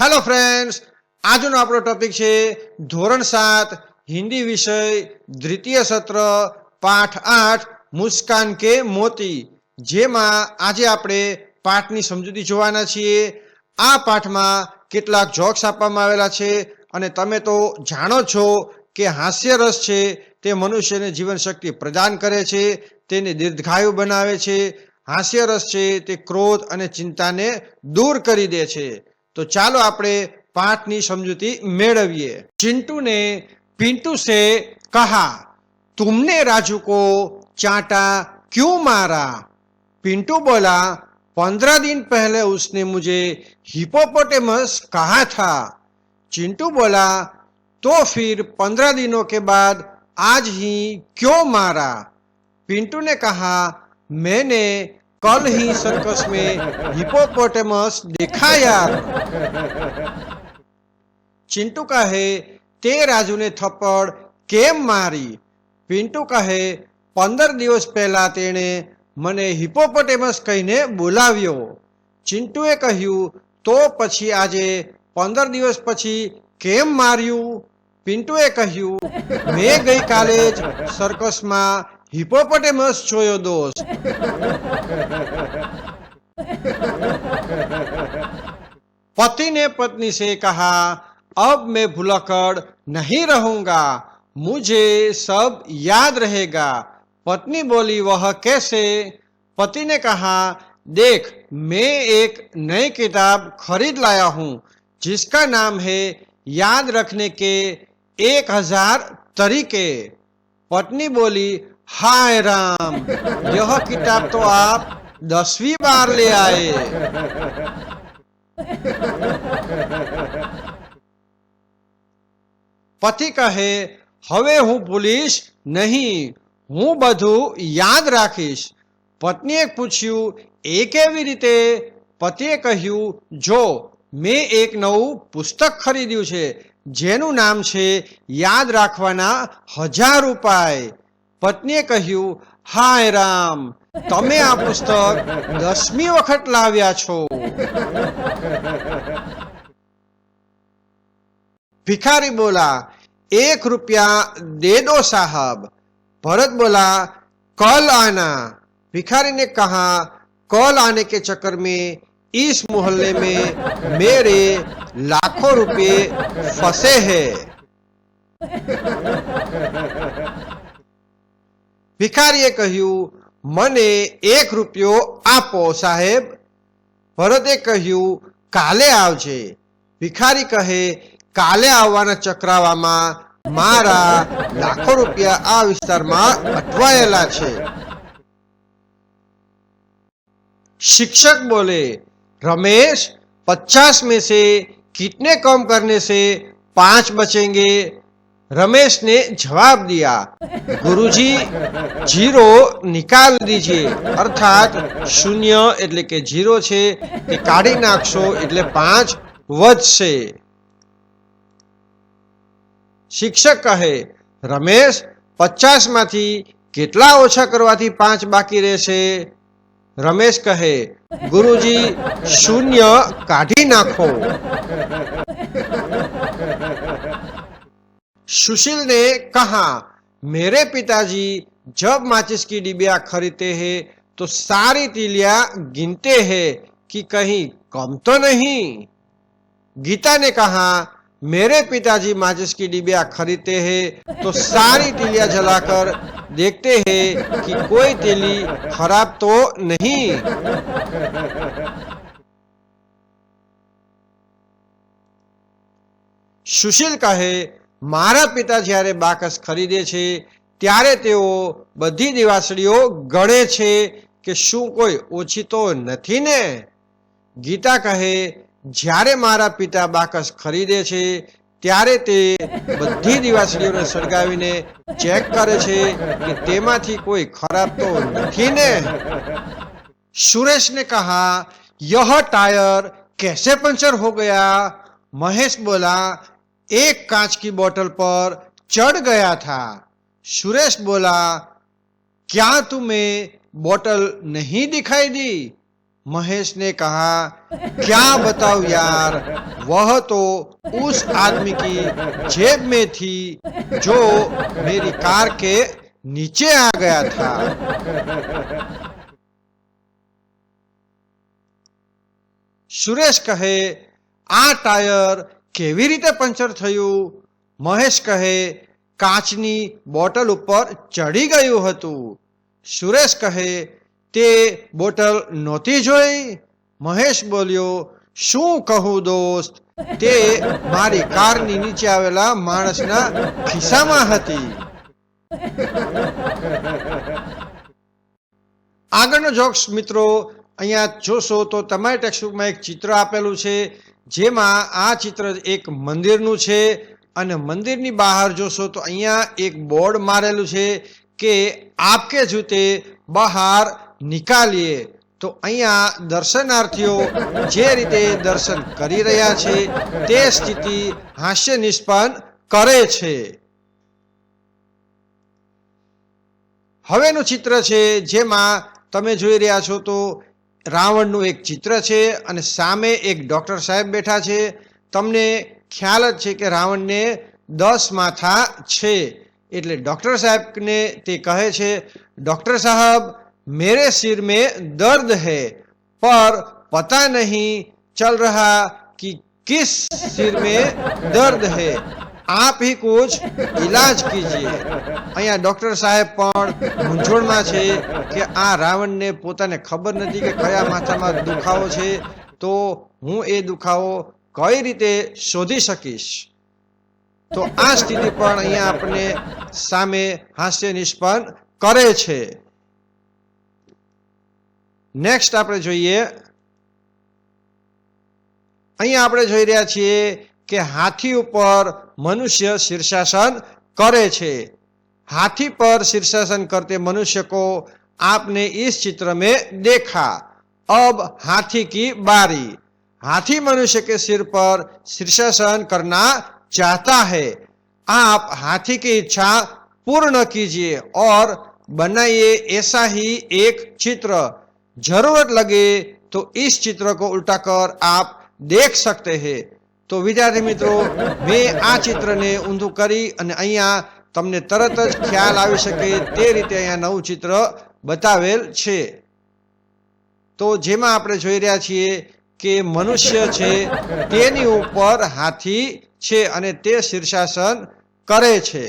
Hello friends આજનો આપણો topic છે ધોરણ સાત, હિન્દી વિષય, દ્વિતીય સત્ર, પાઠ આઠ, મુસ્કાન કે મોતી. જેમાં આજે આપણે પાઠની સમજૂતી જોવાના છીએ. આ પાઠમાં કેટલાક જોક્સ આપવામાં આવેલા છે અને તમે તો જાણો છો કે હાસ્યરસ છે તે મનુષ્યને જીવન શક્તિ પ્રદાન કરે છે, તેને દીર્ઘાયુ બનાવે છે. હાસ્યરસ છે તે ક્રોધ અને ચિંતાને દૂર કરી દે છે. તો ચાલો આપણે પાઠની સમજૂતી મેળવીએ चिंटू ने पिंटू से कहा तुमने राजू को चांटा क्यों मारा पिंटू बोला पंद्रह दिन पहले उसने मुझे हिपोपोटेमस कहा था चिंटू बोला तो फिर पंद्रह दिनों के बाद आज ही क्यों मारा पिंटू ने कहा मैंने कल ही सर्कस में हिपोपोटेमस देखा यार चिंटू कहे તે રાજુને થપ્પડ કેમ મારી પિન્ટુ કહે પંદર દિવસ પહેલા તેણે મને હિપોપોટેમસ કહીને બોલાવ્યો ચિંટુએ કહ્યું તો પછી આજે પંદર દિવસ પછી કેમ માર્યું પિન્ટુએ કહ્યું મેં ગઈકાલે જ સર્કસમાં हिपोपोटेमस જોયો દોસ્ત पति ने पत्नी से कहा अब मैं भुलक्कड़ नहीं रहूंगा मुझे सब याद रहेगा पत्नी बोली वह कैसे पति ने कहा देख मैं एक नई किताब खरीद लाया हूं जिसका नाम है याद रखने के एक हजार तरीके पत्नी बोली हाय राम यह किताब तो आप दसवीं बार ले आए પતિ કહે હવે હું ભૂલીશ નહીં હું બધું યાદ રાખીશ પત્નીએ પૂછ્યું એ કેવી રીતે પતિએ કહ્યું જો મેં એક નવું પુસ્તક ખરીદ્યું છે જેનું નામ છે યાદ રાખવાના હજાર ઉપાય પત્નીએ કહ્યું હાય રામ તમે આ પુસ્તક દસમી વખત લાવ્યા છો भिखारी बोला एक रुपया दे दो साहब भरत बोला कल आना भिखारी ने कहा कल आने के चक्कर में इस मोहल्ले में मेरे लाखों रुपए फंसे हैं ભિખારીએ કહ્યું મને એક રૂપિયો આપો સાહેબ ભરતે કહ્યું કાલે આવજે ભિખારી કહે કાલે આવવાના ચક્રાવામાં મારા લાખો રૂપિયા આ વિસ્તારમાં અટવાયેલા છે शिक्षक बोले रमेश पचास में से कितने कम करने से पांच बचेंगे रमेश ने जवाब दिया गुरुजी जीरो निकाल दीजिए અર્થાત શૂન્ય એટલે કે જીરો છે તે કાઢી નાખશો એટલે પાંચ વધશે શિક્ષક કહે રમેશ પચાસ માંથી કેટલા ઓછા કરવાથી પાંચ બાકી રહેશે રમેશ કહે ગુરુજી શૂન્ય કાઢી નાખો सुशील ने कहा, मेरे पिताजी, जब माचिस की डिबिया खरीदते हैं तो सारी तिलिया गिनते हैं कि कहीं कम तो नहीं। गीता ने कहा, मेरे पिताजी माचिस की डिबिया खरीदते हैं तो सारी तिलिया जलाकर देखते हैं कि कोई तिली खराब तो नहीं। सुशील कहे મારા પિતા જ્યારે બાકસ ખરીદે છે, ત્યારે તેઓ બધી દિવાસળીઓ ગણે છે કે શું કોઈ ઓછી તો નથી ને? ગીતા કહે, જ્યારે મારા પિતા બાકસ ખરીદે છે, ત્યારે તે બધી દિવાસળીઓને સળગાવીને ચેક કરે છે કે તેમાંથી કોઈ ખરાબ તો નથી ને? સુરેશને કહા, યહ ટાયર, કેસે પંચર હો ગયા? મહેશ બોલા एक कांच की बोतल पर चढ़ गया था। सुरेश बोला, क्या तुम्हें बोतल नहीं दिखाई दी? महेश ने कहा, क्या बताओ यार, वह तो उस आदमी की जेब में थी जो मेरी कार के नीचे आ गया था। सुरेश कहे, आ टायर કેવી રીતે પંચર થયું? મહેશ કહે, કાચની બોટલ ઉપર ચડી ગયું હતું. સુરેશ કહે, તે બોટલ નહોતી જોઈ? મહેશ બોલ્યો, શું કહું દોસ્ત? તે મારી કારની નીચે આવેલા માણસના ખિસ્સામાં હતી. આગળનો જોક્સ મિત્રો, અહીંયા જોશો તો તમારી ટેક્સ્ટબુકમાં એક ચિત્ર આપેલું છે. જેમાં આ ચિત્ર એક મંદિરનું છે અને મંદિરની બહાર જોશો તો અહીંયા એક બોર્ડ મારેલું છે કે આપકે જૂતે બહાર નિકાલીએ. તો અહીંયા દર્શનાર્થીઓ જે રીતે દર્શન કરી રહ્યા છે, તે સ્થિતિ હાસ્ય નિષ્પન્ન કરે છે. હવેનું ચિત્ર છે જેમાં તમે જોઈ રહ્યા છો તો રાવણનું એક ચિત્ર છે અને સામે એક ડૉક્ટર સાહેબ બેઠા છે. તમને ખ્યાલ જ છે કે રાવણને દસ માથા છે. એટલે ડૉક્ટર સાહેબને તે કહે છે, ડૉક્ટર સાહેબ, મેરે સિર મેં દર્દ હે, પર પતા નહીં ચલ રહા કે કિસ સિર મેં દર્દ હૈ. આપ હી કુછ ઇલાજ કીજીએ. અહીંયા ડોક્ટર સાહેબ પણ મૂંઝવણમાં છે કે આ રાવણને પોતાને ખબર નથી કે કયા માથામાં દુખાવો છે. તો હું એ દુખાવો કઈ રીતે શોધી શકીશ? તો આ સ્થિતિ પણ અહીંયા આપણે સામે હાસ્ય નિષ્પન્ન કરે છે. નેક્સ્ટ આપણે જોઈએ. અહીંયા આપણે જોઈ રહ્યા છીએ કે હાથી ઉપર मनुष्य शीर्षासन करे छे हाथी पर शीर्षासन करते मनुष्य को आपने इस चित्र में देखा अब हाथी की बारी हाथी मनुष्य के सिर पर शीर्षासन करना चाहता है आप हाथी की इच्छा पूर्ण कीजिए और बनाइए ऐसा ही एक चित्र जरूरत लगे तो इस चित्र को उल्टाकर आप देख सकते हैं તો વિદ્યાર્થી મિત્રો, મેં આ ચિત્રને ઊંધું કરી અને અહીંયા તમને તરત જ ખ્યાલ આવી શકે તે રીતે અહીંયા નવું ચિત્ર બતાવેલ છે. તો જેમાં આપણે જોઈ રહ્યા છીએ કે મનુષ્ય છે તેની ઉપર હાથી છે અને તે શીર્ષાસન કરે છે.